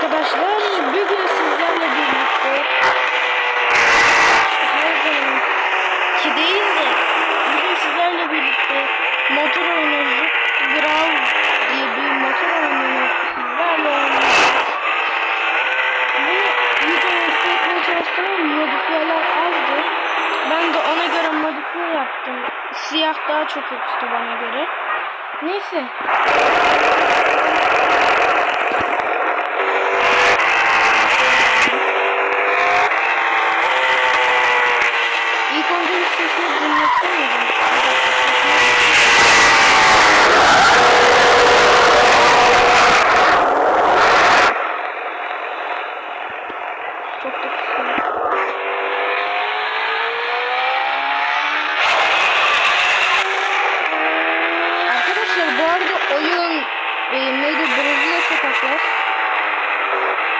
arkadaşlar. Bugün sizlerle birlikte her zaman ki değil de bugün sizlerle birlikte motor oynuyoruz. Grav diye bir motor oynuyor. Sizlerle oynayacağız. Bunu videoyu yükseltmeye çalıştım ama modifiyeler azdı. Ben de ona göre modifiye yaptım. Siyah daha çok yakıştı bana göre. Neyse.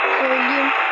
录音。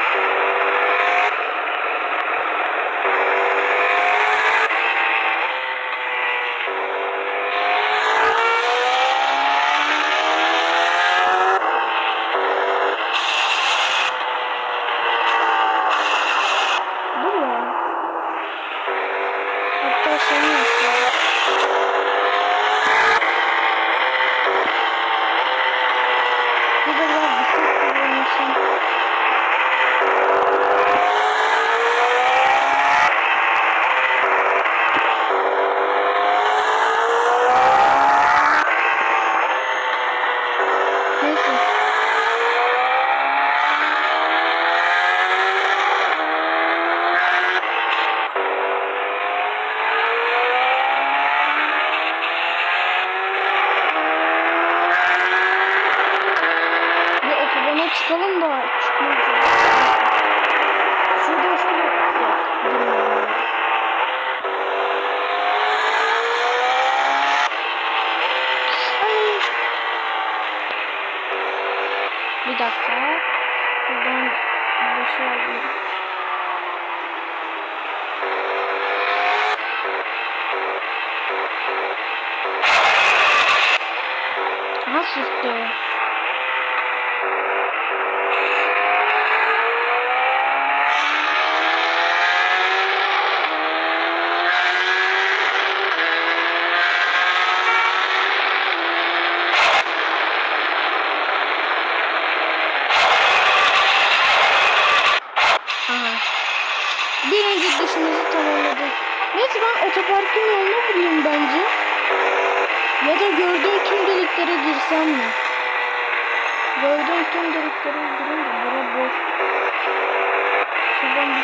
Otobana çıkalım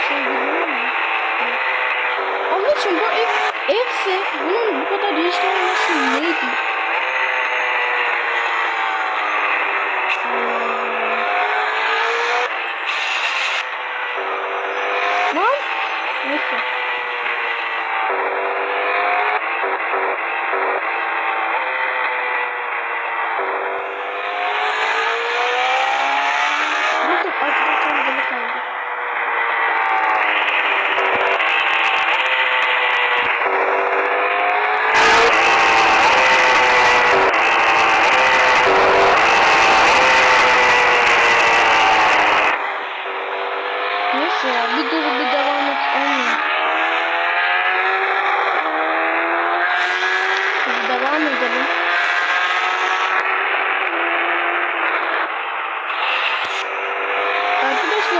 şey mu? Yok. Ablacığım bu ev, evse bunun bu kadar yeşil olması neydi? Lan? Neyse. Buldum. Arkada tam deli.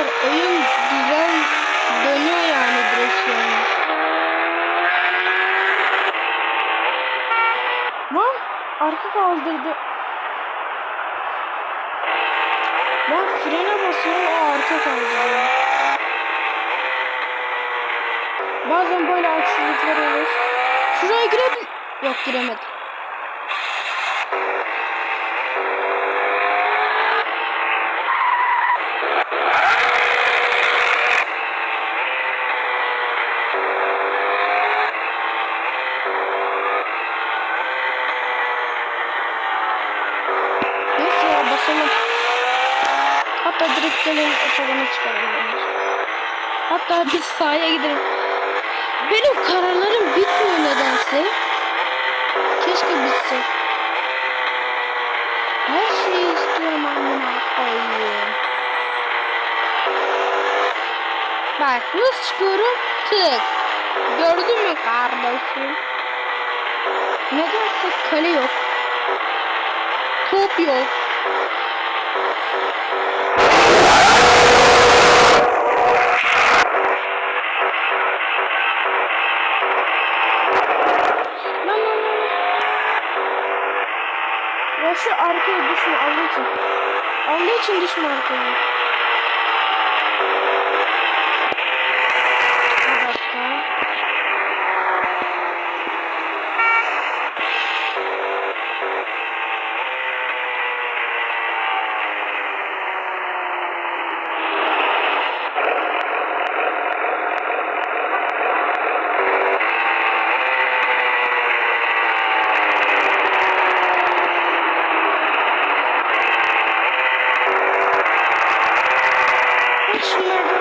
Arkadaşlar oyun güzel dönüyor yani direksiyonu. Lan arka kaldırdı. Ben frene basıyorum o arka kaldırıyor. Bazen böyle aksilikler olur. Şuraya girebil... Yok giremedim. benim otobana çıkarmamız. Hatta biz sahaya gidelim. Benim kararlarım bitmiyor nedense. Keşke bitse. Her şeyi istiyorum amına koyayım. Bak nasıl çıkıyorum? Tık. Gördün mü kardeşim? Nedense kale yok. Top yok. Ya şu arkaya düşme Allah için. Allah için düşme arkaya.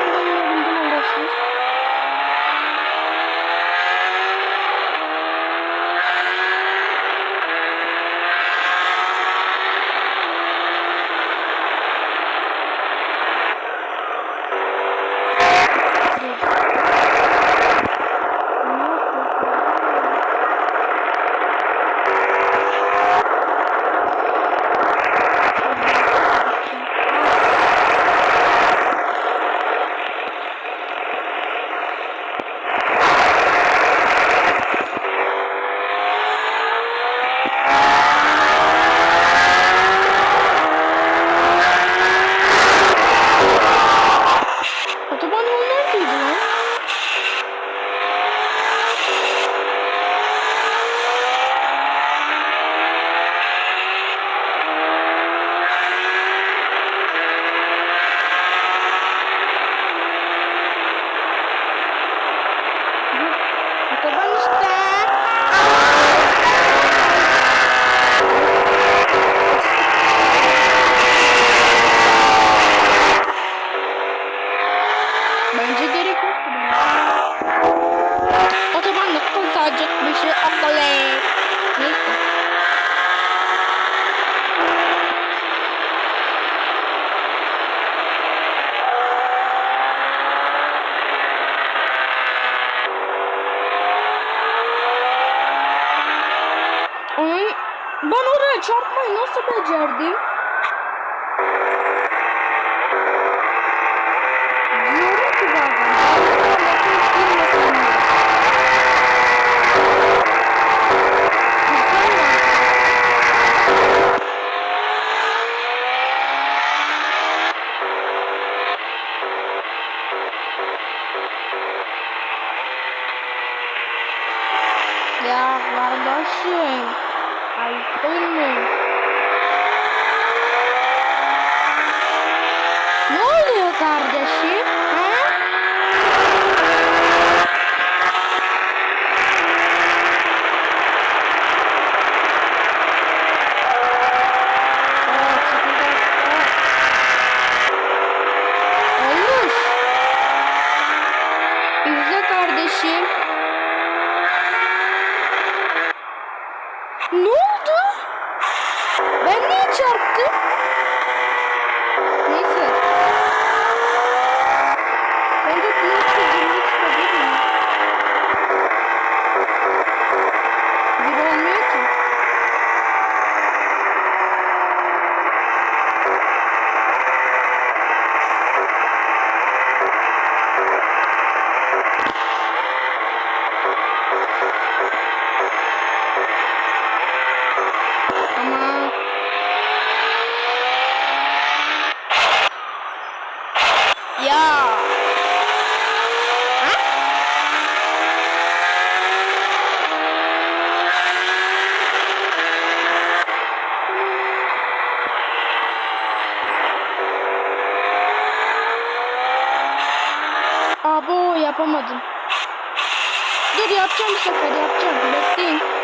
Umarım bunu bulmalısınız. çarpmayı nasıl becerdi? Diyorum ki bazen. Ya kardeşim. Ay değil mi? Ne oluyor kardeşim? yapamadım. Dur yapacağım bu sefer yapacağım. Bekleyin.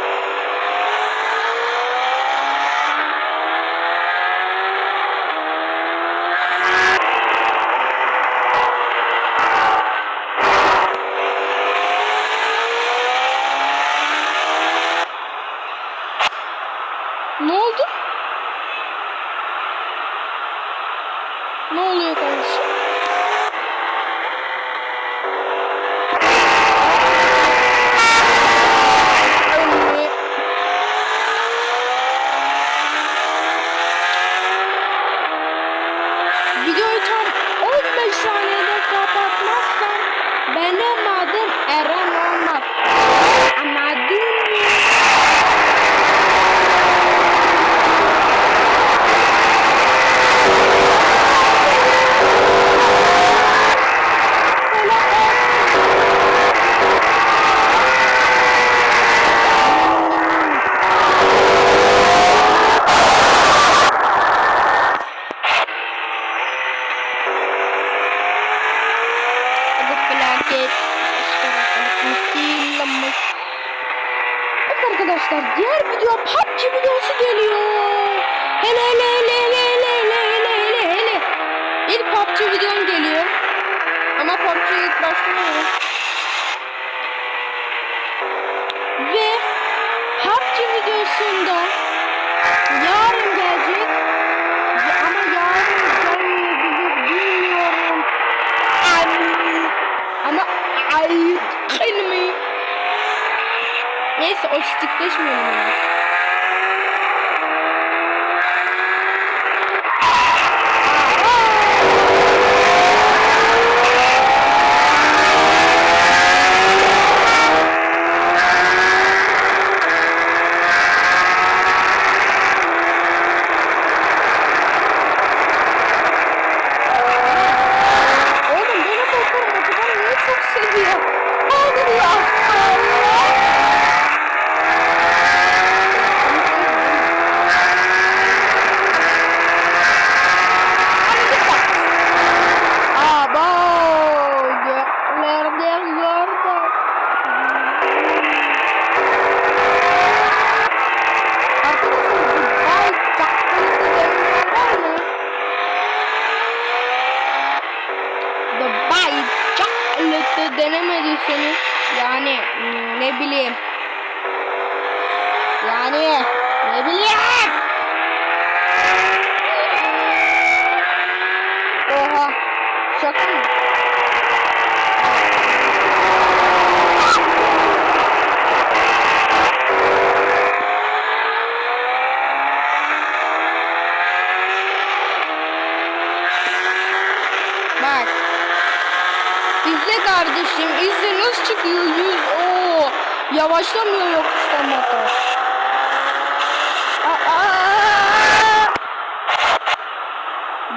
başlamıyor yokuştan motor.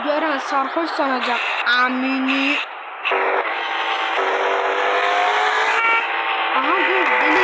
Gören sarhoş sanacak. Amini. Aha dur. Deli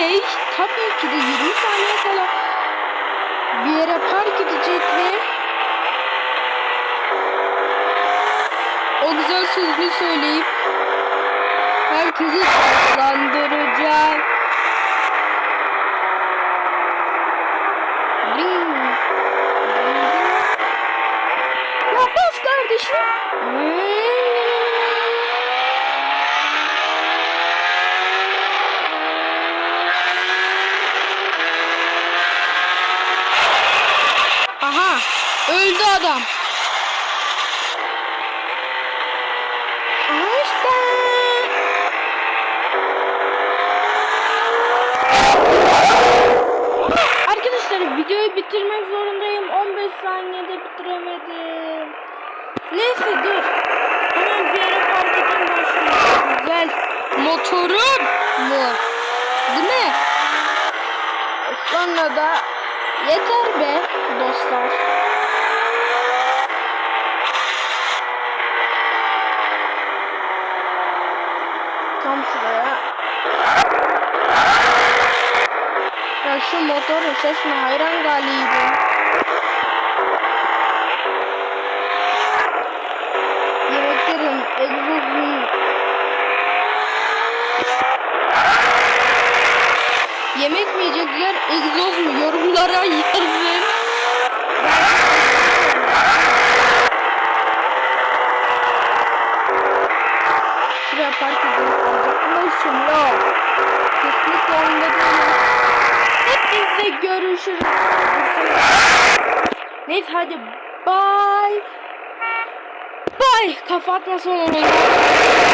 şey tabii ki de 20 saniye kala bir yere park edecek ve o güzel sözünü söyleyip herkesi tatlandıracak. Ya bas kardeşim. Hmm. Motorum. Bu. Bu ne? Sonra da yeter be dostlar. Tam şuraya. Ya şu motorun sesine hayran galiydim. Yemek mi yiyecekler? Egzoz mu? Yorumlara yazın. Şuraya park edelim. Anlatmışım la. Kesinlikle oyunda değilim. Hepinizle görüşürüz. Neyse hadi bye. Bye. Kafa atma sonra.